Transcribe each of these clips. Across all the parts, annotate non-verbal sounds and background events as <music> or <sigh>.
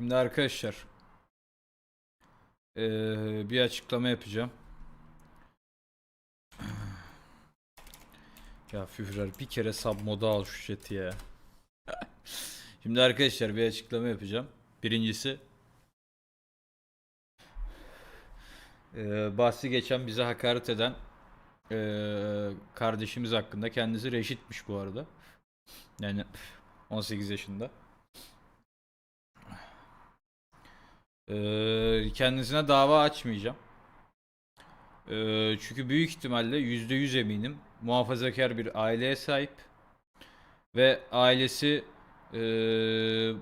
Şimdi arkadaşlar bir açıklama yapacağım. <sighs> Ya Führer bir kere sub moda al şu chat'i ya. <laughs> Şimdi arkadaşlar bir açıklama yapacağım. Birincisi bahsi geçen bize hakaret eden kardeşimiz hakkında kendisi reşitmiş bu arada. Yani <laughs> 18 yaşında. Eee, kendisine dava açmayacağım. Eee, çünkü büyük ihtimalle %100 eminim muhafazakar bir aileye sahip ve ailesi eee,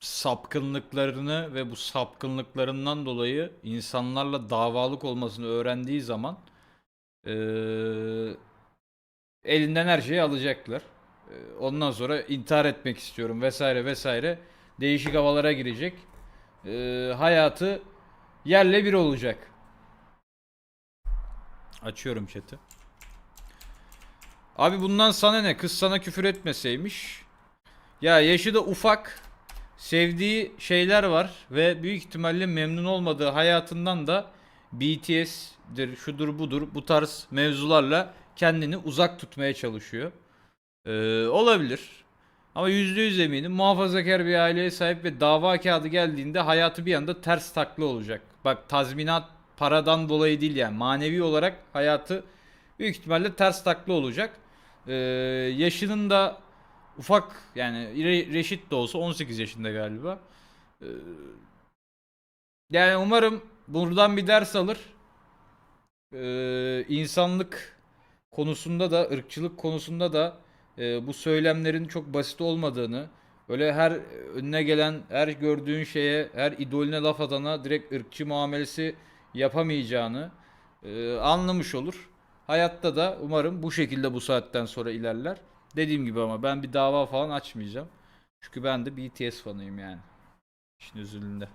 sapkınlıklarını ve bu sapkınlıklarından dolayı insanlarla davalık olmasını öğrendiği zaman eee, elinden her şeyi alacaklar. Eee, Ondan sonra intihar etmek istiyorum vesaire vesaire değişik havalara girecek. Eee, hayatı yerle bir olacak. Açıyorum chat'i. Abi bundan sana ne? Kız sana küfür etmeseymiş. Ya yaşı da ufak. Sevdiği şeyler var ve büyük ihtimalle memnun olmadığı hayatından da BTS'dir, şudur budur bu tarz mevzularla kendini uzak tutmaya çalışıyor. Ee, olabilir. Ama %100 eminim muhafazakar bir aileye sahip ve dava kağıdı geldiğinde hayatı bir anda ters taklı olacak. Bak tazminat paradan dolayı değil yani manevi olarak hayatı büyük ihtimalle ters taklı olacak. Ee, yaşının da ufak yani Re- Reşit de olsa 18 yaşında galiba. Ee, yani umarım buradan bir ders alır. Ee, insanlık konusunda da ırkçılık konusunda da e, bu söylemlerin çok basit olmadığını öyle her önüne gelen her gördüğün şeye her idolüne laf atana direkt ırkçı muamelesi yapamayacağını e, anlamış olur. Hayatta da umarım bu şekilde bu saatten sonra ilerler. Dediğim gibi ama ben bir dava falan açmayacağım. Çünkü ben de BTS fanıyım yani. İşin özünde.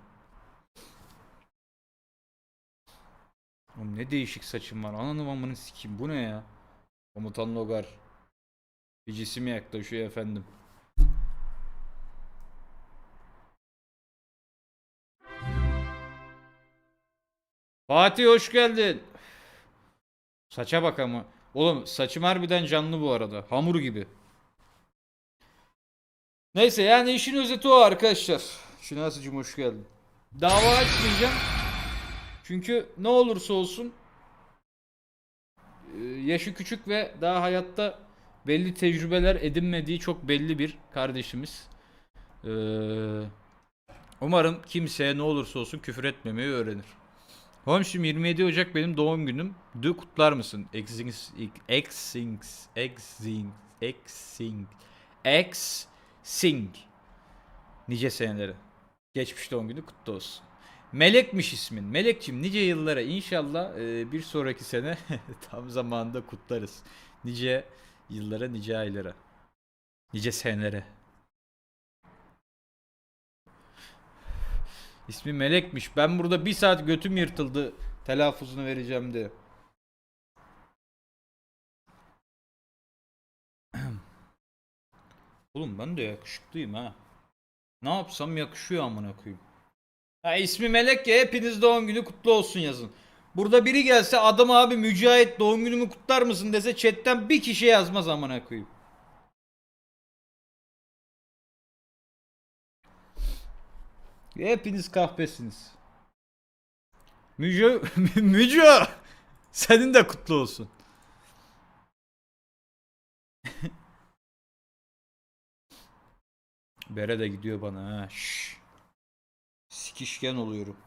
Oğlum ne değişik saçım var. Ananı amını sikeyim. Bu ne ya? Komutan Logar. Bir cisim yaklaşıyor efendim. Fatih hoş geldin. Saça bak ama. Oğlum saçım harbiden canlı bu arada. Hamur gibi. Neyse yani işin özeti o arkadaşlar. Şinasıcım hoş geldin. Dava açmayacağım. Çünkü ne olursa olsun e, yaşı küçük ve daha hayatta belli tecrübeler edinmediği çok belli bir kardeşimiz. Ee, umarım kimseye ne olursa olsun küfür etmemeyi öğrenir. Homşim 27 Ocak benim doğum günüm. Dü kutlar mısın? Exings, exings, exing, exing, exing. Nice seneleri. Geçmiş doğum günü kutlu olsun. Melekmiş ismin. Melekçim nice yıllara inşallah e, bir sonraki sene <laughs> tam zamanında kutlarız. Nice yıllara, nice aylara. Nice senelere. İsmi Melek'miş. Ben burada bir saat götüm yırtıldı telaffuzunu vereceğim diye. <clears throat> Oğlum ben de yakışıklıyım ha. Ne yapsam yakışıyor amına koyayım. Ha ismi Melek ya hepiniz doğum günü kutlu olsun yazın. Burada biri gelse adam abi Mücahit doğum günümü kutlar mısın dese chatten bir kişi yazmaz amına koyayım. Hepiniz kahpesiniz. Müco, <laughs> Müco, senin de kutlu olsun. <laughs> Bere de gidiyor bana ha. Şşş. Sikişken oluyorum.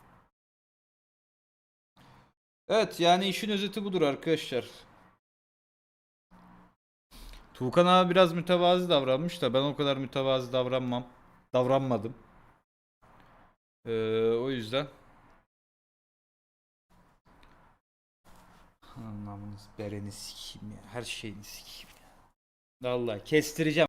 Evet yani işin özeti budur arkadaşlar. Tuğkan abi biraz mütevazi davranmış da ben o kadar mütevazi davranmam. Davranmadım. Ee, o yüzden Anlamınız bereni sikeyim ya. Her şeyini sikeyim ya. Vallahi kestireceğim.